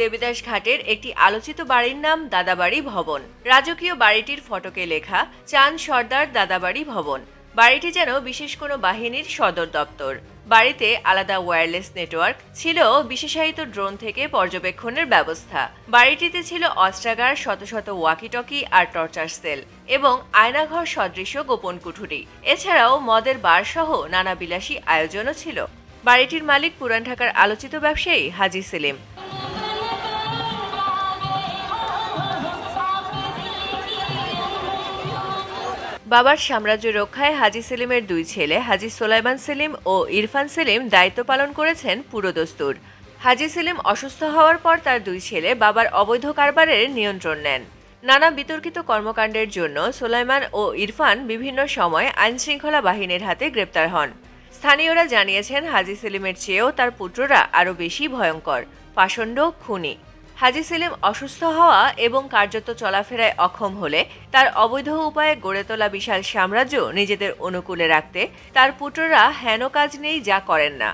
দেবীদাস ঘাটের একটি আলোচিত বাড়ির নাম দাদাবাড়ি ভবন। রাজকীয় বাড়িটির ফটকে লেখা, চাঁদ সর্দার দাদাবাড়ি ভবন। বাড়িটি যেন বিশেষ কোনো বাহিনীর সদর দপ্তর। বাড়িতে আলাদা ওয়্যারলেস নেটওয়ার্ক ছিল বিশেষায়িত ড্রোন থেকে পর্যবেক্ষণের ব্যবস্থা। বাড়িটিতে ছিল অস্ত্রাগার, শত শত ওয়াকিটকি আর টর্চার সেল এবং আয়নাঘর সদৃশ গোপন কুঠুরি। এছাড়াও মদের বার সহ নানা বিলাসী আয়োজনও ছিল। বাড়িটির মালিক পুরান ঢাকার আলোচিত ব্যবসায়ী হাজি সেলিম। বাবার সাম্রাজ্য রক্ষায় হাজি সেলিমের দুই ছেলে, হাজি সোলাইমান সেলিম ও ইরফান সেলিম দায়িত্ব পালন করেছেন পুরোদস্তুর। হাজি সেলিম অসুস্থ হওয়ার পর তার দুই ছেলে বাবার অবৈধ কারবারের নিয়ন্ত্রণ নেন। নানা বিতর্কিত কর্মকাণ্ডের জন্য সোলাইমান ও ইরফান বিভিন্ন সময় আইনশৃঙ্খলা বাহিনীর হাতে গ্রেপ্তার হন। স্থানীয়রা জানিয়েছেন, হাজি সেলিমের চেয়েও তার পুত্ররা আরও বেশি ভয়ঙ্কর, পাষণ্ড, খুনি। হাজি সেলিম অসুস্থ হওয়া এবং কার্যত চলাফেরায় অক্ষম হলে তার অবৈধ উপায়ে গড়ে তোলা বিশাল সাম্রাজ্য নিজেদের অনুকূলে রাখতে তার পুত্ররা হেন কাজ নেই, যা করেন না।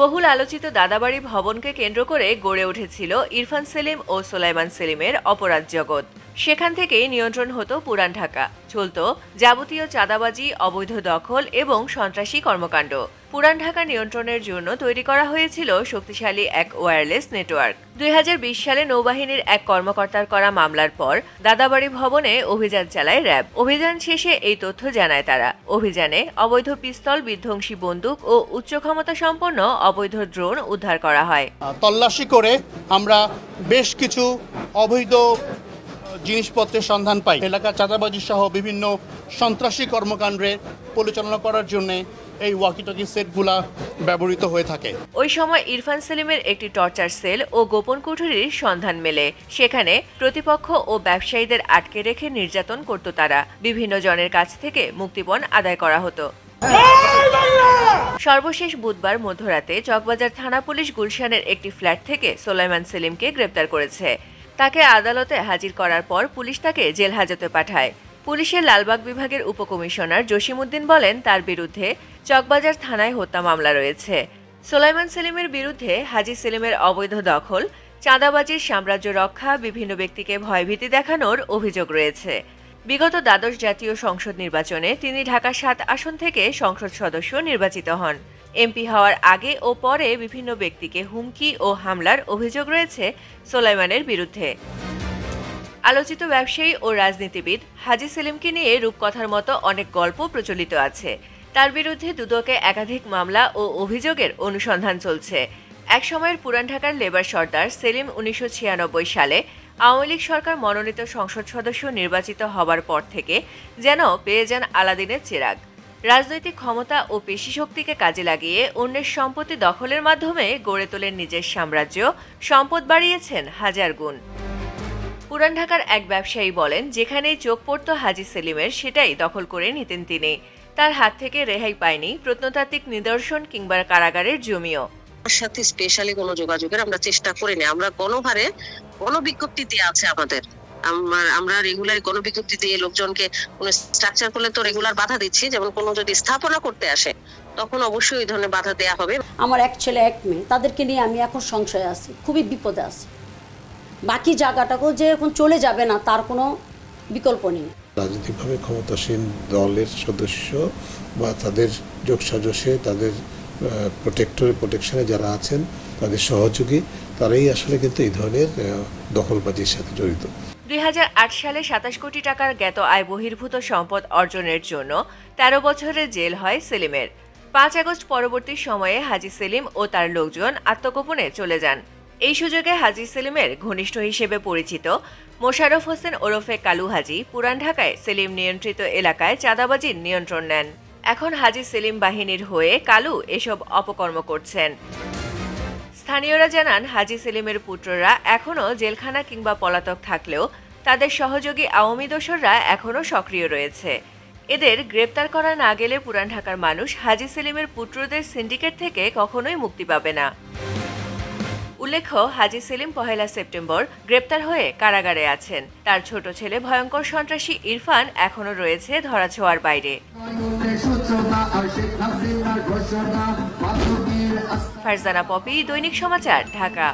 বহুল আলোচিত দাদাবাড়ি ভবনকে কেন্দ্র করে গড়ে উঠেছিল ইরফান সেলিম ও সোলাইমান সেলিমের অপরাধ জগৎ। সেখান থেকেই নিয়ন্ত্রণ হতো পুরান ঢাকা। চলত যাবতীয় চাঁদাবাজি, অবৈধ দখল এবং সন্ত্রাসী কর্মকাণ্ড। পুরান ঢাকা নিয়ন্ত্রণের জন্য তৈরি করা হয়েছিল শক্তিশালী এক ওয়্যারলেস নেটওয়ার্ক দুই হাজার বিশ সালে নৌবাহিনীর এক কর্মকর্তার করা মামলার পর দাদাবাড়ি ভবনে অভিযান চালায় র্যাব। অভিযান শেষে এই তথ্য জানায় তারা। অভিযানে অবৈধ পিস্তল, বিধ্বংসী বন্দুক ও উচ্চ ক্ষমতা সম্পন্ন অবৈধ ড্রোন উদ্ধার করা হয়। তল্লাশি করে আমরা বেশ কিছু অবৈধ জিনিসপত্রের সন্ধান পাই। এলাকার চাঁদাবাজি সহ বিভিন্ন সন্ত্রাসী কর্মকাণ্ডে পরিচালনা করার জন্য এই ওয়াকিটকি সেটগুলা ব্যবহৃত হয়ে থাকে। ওই সময় ইরফান সেলিমের একটি টর্চার সেল ও গোপন কুঠুরির সন্ধান মেলে। সেখানে প্রতিপক্ষ ও ব্যবসায়ীদের আটকে রেখে নির্যাতন করত তারা। বিভিন্ন জনের কাছ থেকে মুক্তিপণ আদায় করা হতো। সর্বশেষ বুধবার মধ্যরাতে চকবাজার থানা পুলিশ গুলশানের একটি ফ্ল্যাট থেকে সোলাইমান সেলিমকে গ্রেপ্তার করেছে। তাকে আদালতে হাজির করার পর পুলিশ তাকে জেল হাজতে পাঠায়। পুলিশের লালবাগ বিভাগের উপকমিশনার জসিমউদ্দিন বলেন, তার বিরুদ্ধে চকবাজার থানায় হত্যা মামলা রয়েছে। সোলাইমান সেলিমের বিরুদ্ধে হাজি সেলিমের অবৈধ দখল, চাঁদাবাজির সাম্রাজ্য রক্ষা, বিভিন্ন ব্যক্তিকে ভয়ভীতি দেখানোর অভিযোগ রয়েছে। বিগত দ্বাদশ জাতীয় সংসদ নির্বাচনে তিনি ঢাকা সাত আসন থেকে সংসদ সদস্য নির্বাচিত হন। এমপি হওয়ার আগে ও পরে বিভিন্ন ব্যক্তিকে হুমকি ও হামলার অভিযোগ রয়েছে সোলাইমানের বিরুদ্ধে। আলোচিত ব্যবসায়ী ও রাজনীতিবিদ হাজি সেলিমকে নিয়ে রূপকথার মতো অনেক গল্প প্রচলিত আছে। তার বিরুদ্ধে দুদকে একাধিক মামলা ও অভিযোগের অনুসন্ধান চলছে। একসময়ের পুরান ঢাকার লেবার সর্দার সেলিম উনিশশো ছিয়ানব্বই সালে আওয়ামী লীগ সরকার মনোনীত সংসদ সদস্য নির্বাচিত হবার পর থেকে যেন পেয়ে যান আলাদিনের চেরাগ। রাজনৈতিক ক্ষমতা ও পেশিশক্তিকে কাজে লাগিয়ে অন্যের সম্পত্তি দখলের মাধ্যমে গড়ে তোলেন নিজের সাম্রাজ্য, সম্পদ বাড়িয়েছেন হাজার গুণ। পুরান ঢাকার এক ব্যবসায়ী বলেন যেখানেই চোখ পড়ত হাজি সেলিমের সেটাই দখল করে নিতেন তিনি। তার হাত থেকে রেহাই পায়নি প্রত্নতাত্ত্বিক নিদর্শন কিংবা কারাগারের জমিও। আমার সাথে স্পেশালি কোনো যোগাযোগের আমরা চেষ্টা করিনি। আমরা গণহারে গণবিজ্ঞপ্তি দিয়ে আছে আমাদের। আমার আমরা রেগুলার কোনো বিজ্ঞপ্তি দিয়ে লোকজনকে কোনো স্ট্রাকচার করলে তো রেগুলার বাধা দিচ্ছি। যেমন কোনো যদি স্থাপনা করতে আসে তখন অবশ্যই এই ধরনের বাধা দেওয়া হবে। আমার এক ছেলে এক মেয়ে তাদেরকে নিয়ে আমি এখন সংশয়ে আছি খুবই বিপদে আছি। বাকি জায়গাটাকেও যে এখন চলে যাবে না তার কোনো বিকল্প নেই। রাজনৈতিকভাবে ক্ষমতাসীন দলের সদস্য বা তাদের যোগসাজশে তাদের প্রোটেক্টর প্রোটেকশনে যারা আছেন তাদের সহযোগী তারাই আসলে কিন্তু এই ধরনের দখলবাজির সাথে জড়িত। দুই হাজার আট সালে সাতাশ কোটি টাকার জ্ঞাত আয় বহির্ভূত সম্পদ অর্জনের জন্য ১৩ বছরের জেল হয় সেলিমের। পাঁচ আগস্ট পরবর্তী সময়ে হাজি সেলিম ও তার লোকজন আত্মগোপনে চলে যান। এই সুযোগে হাজি সেলিমের ঘনিষ্ঠ হিসেবে পরিচিত মোশাররফ হোসেন ওরফে কালু হাজি পুরান ঢাকায় সেলিম নিয়ন্ত্রিত এলাকায় চাঁদাবাজির নিয়ন্ত্রণ নেন। এখন হাজি সেলিম বাহিনীর হয়ে কালু এসব অপকর্ম করছেন। স্থানীয়রা জানান, হাজি সেলিমের পুত্ররা এখনও জেলখানা কিংবা পলাতক থাকলেও তাদের সহযোগী আওয়ামী দোসররা এখনও সক্রিয় রয়েছে। এদের গ্রেপ্তার করা না গেলে পুরান ঢাকার মানুষ হাজি সেলিমের পুত্রদের সিন্ডিকেট থেকে কখনোই মুক্তি পাবে না। উল্লেখ্য, হাজি সেলিম পহেলা সেপ্টেম্বর গ্রেপ্তার হয়ে কারাগারে আছেন। তার ছোট ছেলে ভয়ঙ্কর সন্ত্রাসী ইরফান এখনও রয়েছে ধরাছোঁয়ার বাইরে। ফারজানা পপি, দৈনিক সমাচার, ঢাকা।